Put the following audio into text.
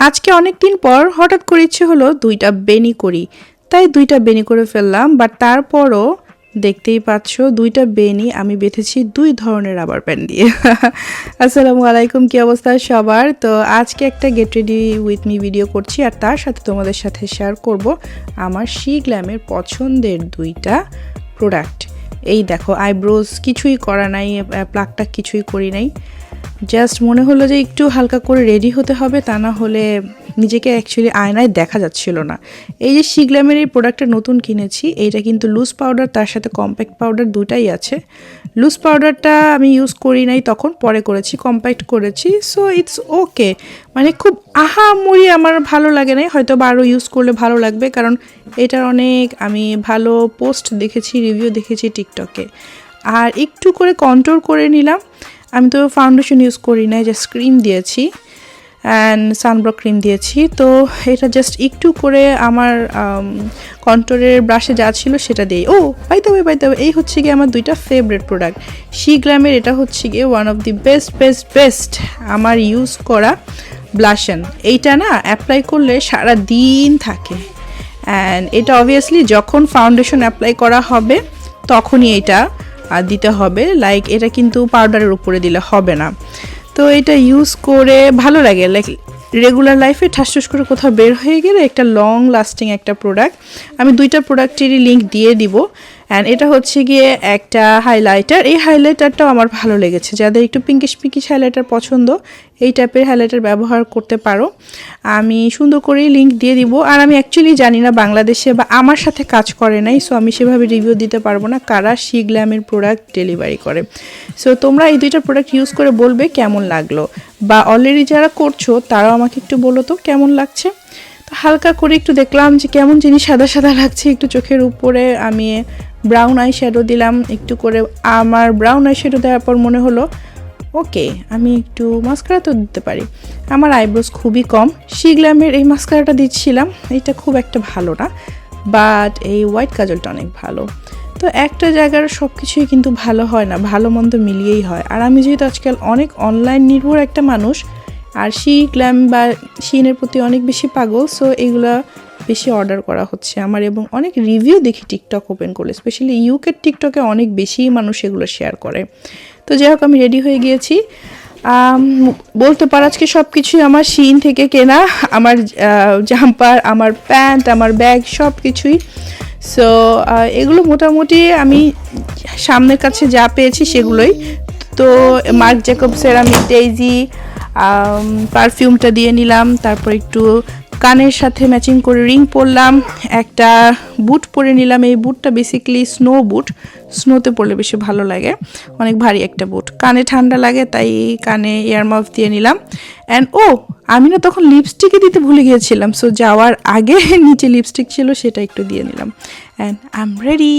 আজকে অনেক দিন পর হঠাৎ করে ইচ্ছে হলো দুইটা বেনি করি। তাই দুইটা বেনি করে ফেললাম বাট তারপরও দেখতেই পাচ্ছ দুইটা বেনি আমি বেঁধেছি দুই ধরনের রাবার ব্যান্ড দিয়ে। আসসালামু আলাইকুম, কি অবস্থা সবার? তো আজকে একটা get ready with me video করছি, আর তার সাথে তোমাদের সাথে শেয়ার করব আমার শি গ্ল্যামের পছন্দের দুইটা প্রোডাক্ট এই দেখো আইব্রোজ কিছুই করা নাই প্লাকটা কিছুই করি নাই। জাস্ট মনে হলো যে একটু হালকা করে রেডি হতে হবে, তা না হলে নিজেকে অ্যাকচুয়ালি আয়নায় দেখা যাচ্ছিল না। এই যে শিগলামের এই প্রোডাক্টটা নতুন কিনেছি, এইটা কিন্তু লুজ পাউডার তার সাথে কম্প্যাক্ট পাউডার দুটাই আছে। লুজ পাউডারটা আমি ইউজ করি নাই তখন, পরে করেছি কম্প্যাক্ট করেছি সো ইটস ওকে মানে খুব আহামরি আমার ভালো লাগে নাই, হয়তো বা আরও ইউজ করলে ভালো লাগবে, কারণ এটার অনেক আমি ভালো পোস্ট দেখেছি রিভিউ দেখেছি টিকটকে আর একটু করে কন্ট্রোল করে নিলাম আমি তো ফাউন্ডেশন ইউজ করি না জাস্ট ক্রিম দিয়েছি অ্যান্ড সানব্লক ক্রিম দিয়েছি। তো এটা জাস্ট একটু করে আমার কন্ট্রোলের ব্রাশে যা ছিল সেটা দিই ও পাইতে হবে পাইতে হবে এই হচ্ছে গিয়ে আমার দুইটা ফেভারেট প্রোডাক্ট শি গ্ল্যামের এটা হচ্ছে গিয়ে one of the best best best আমার ইউজ করা ব্লাশন এইটা না অ্যাপ্লাই করলে সারা দিন থাকে। অ্যান্ড এটা অবভিয়াসলি যখন ফাউন্ডেশন অ্যাপ্লাই করা হবে, তখনই এটা আর দিতে হবে। লাইক এটা কিন্তু পাউডারের উপরে দিলে হবে না। তো এটা ইউজ করে ভালো লাগে। লাইক রেগুলার লাইফে ঠাসঠুস করে কোথাও বের হয়ে গেলে একটা লং লাস্টিং একটা প্রোডাক্ট আমি দুইটা প্রোডাক্টেরই লিঙ্ক দিয়ে দিব। অ্যান্ড এটা হচ্ছে গিয়ে একটা হাইলাইটার এই হাইলাইটারটাও আমার ভালো লেগেছে। যাদের একটু পিঙ্কিশ পিঙ্কিশ হাইলাইটার পছন্দ, এই টাইপের হাইলাইটার ব্যবহার করতে পারো। আমি সুন্দর করেই লিঙ্ক দিয়ে দিব। আর আমি অ্যাকচুয়ালি জানি না বাংলাদেশে বা আমার সাথে কাজ করে নাই সো আমি সেভাবে রিভিউ দিতে পারব না। কারা শিগল্যামের প্রোডাক্ট ডেলিভারি করে? সো তোমরা এই দুইটা প্রোডাক্ট ইউজ করে বলবে কেমন লাগল? বা অলরেডি যারা করছ, তারাও আমাকে একটু বলো তো, কেমন লাগছে? তো হালকা করে একটু দেখলাম যে কেমন জিনিস সাদা সাদা লাগছে, একটু চোখের উপরে আমি ব্রাউন আই শ্যাডো দিলাম, একটু করে আমার ব্রাউন আই শ্যাডো দেওয়ার পর মনে হলো, ওকে, আমি একটু মাস্কারা তো দিতে পারি। আমার আইব্রোজ খুবই কম শিগলামের এই মাস্কারাটা দিচ্ছিলাম, এটা খুব একটা ভালো না বাট এই হোয়াইট কাজলটা অনেক ভালো। তো একটা জায়গার সব কিছুই কিন্তু ভালো হয় না, ভালো মন্দ মিলিয়েই হয়। আর আমি যেহেতু আজকাল অনেক অনলাইন নির্ভর একটা মানুষ আর শি গ্ল্যাম বা শিনের প্রতি অনেক বেশি পাগল সো এগুলা বেশি অর্ডার করা হচ্ছে আমার এবং অনেক রিভিউ দেখি টিকটক ওপেন করলে স্পেশালি ইউকের টিকটকে অনেক বেশি মানুষ এগুলো শেয়ার করে। তো যাই হোক, আমি রেডি হয়ে গিয়েছি। বলতে পার আজকে সব কিছুই আমার শিন থেকে কেনা, আমার জাম্পার, আমার প্যান্ট, আমার ব্যাগ সব কিছুই সো এগুলো মোটামুটি আমি সামনের কাছে যা পেয়েছি সেগুলোই। তো মার্ক জ্যাকবসের আমি ডেইজি পারফিউমটা দিয়ে নিলাম, তারপর একটু কানের সাথে ম্যাচিং করে রিং পরলাম, একটা বুট পরে নিলাম, এই বুটটা বেসিক্যালি স্নো বুট স্নোতে পরলে বেশি ভালো লাগে, অনেক ভারী একটা বুট কানে ঠান্ডা লাগে, তাই কানে ইয়ারমাফ দিয়ে নিলাম। অ্যান্ড ও, আমি না তখন লিপস্টিকই দিতে ভুলে গিয়েছিলাম সো যাওয়ার আগে নিচে লিপস্টিক ছিল, সেটা একটু দিয়ে নিলাম। And I am ready